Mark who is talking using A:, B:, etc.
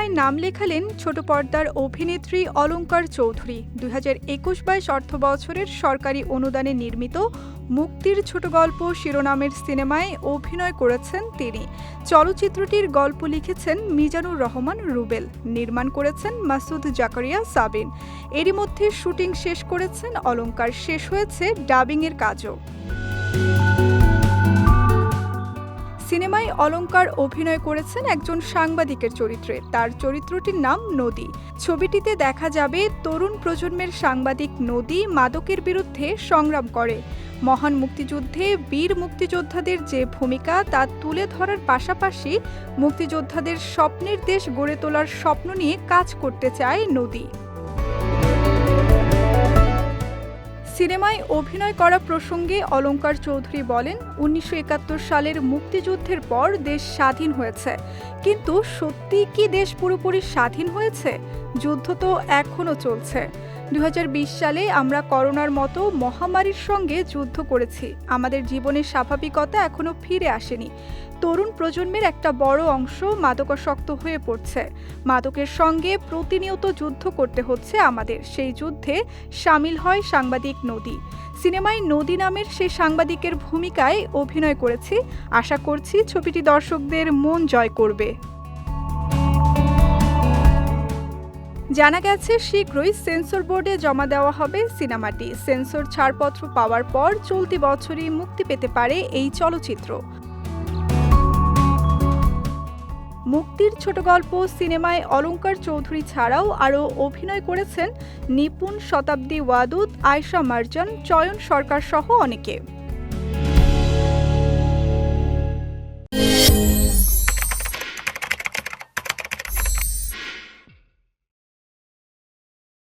A: সিনেমায় নাম লেখালেন ছোট পর্দার অভিনেত্রী অলঙ্কার চৌধুরী। দুই হাজার একুশ বাইশ অর্থ বছরের সরকারি অনুদানে নির্মিত মুক্তির ছোট গল্প শিরোনামের সিনেমায় অভিনয় করেছেন তিনি। চলচ্চিত্রটির গল্প লিখেছেন মিজানুর রহমান রুবেল, নির্মাণ করেছেন মাসুদ জাকারিয়া সাবিন। এরই মধ্যে শুটিং শেষ করেছেন অলঙ্কার। শেষ হয়েছে ডাবিংয়ের কাজও। অলঙ্কার অভিনয় করেছেন একজন সাংবাদিকের চরিত্রে। তার চরিত্রটির নাম নদী। ছবিটিতে দেখা যাবে তরুণ প্রজন্মের সাংবাদিক নদী মাদকের বিরুদ্ধে সংগ্রাম করে। মহান মুক্তিযুদ্ধে বীর মুক্তিযোদ্ধাদের যে ভূমিকা তা তুলে ধরার পাশাপাশি মুক্তিযোদ্ধাদের স্বপ্নের দেশ গড়ে তোলার স্বপ্ন নিয়ে কাজ করতে চায় নদী। সিনেমায় অভিনয় করা প্রসঙ্গে অলঙ্কার চৌধুরী বলেন, উনিশশো একাত্তর সালের মুক্তিযুদ্ধের পর দেশ স্বাধীন হয়েছে। কিন্তু সত্যি কি দেশ পুরোপুরি স্বাধীন হয়েছে? যুদ্ধ তো এখনও চলছে। দু হাজার বিশ সালে আমরা করোনার মতো মহামারীর সঙ্গে যুদ্ধ করেছি। আমাদের জীবনের স্বাভাবিকতা এখনও ফিরে আসেনি। তরুণ প্রজন্মের একটা বড় অংশ মাদকাসক্ত হয়ে পড়ছে। মাদকের সঙ্গে প্রতিনিয়ত যুদ্ধ করতে হচ্ছে আমাদের। সেই যুদ্ধে সামিল হয় সাংবাদিক নদী। সিনেমায় নদী নামের সেই সাংবাদিকের ভূমিকায় অভিনয় করেছি। আশা করছি ছবিটি দর্শকদের মন জয় করবে। জানা গেছে, শীঘ্রই সেন্সর বোর্ডে জমা দেওয়া হবে সিনেমাটি। সেন্সর ছাড়পত্র পাওয়ার পর চলতি বছরই মুক্তি পেতে পারে এই চলচ্চিত্র। মুক্তির ছোট গল্প সিনেমায় অলঙ্কার চৌধুরী ছাড়াও আরও অভিনয় করেছেন নিপুণ শতাব্দী ওয়াদুদ, আয়শা মার্জান, চয়ন সরকার সহ অনেকে।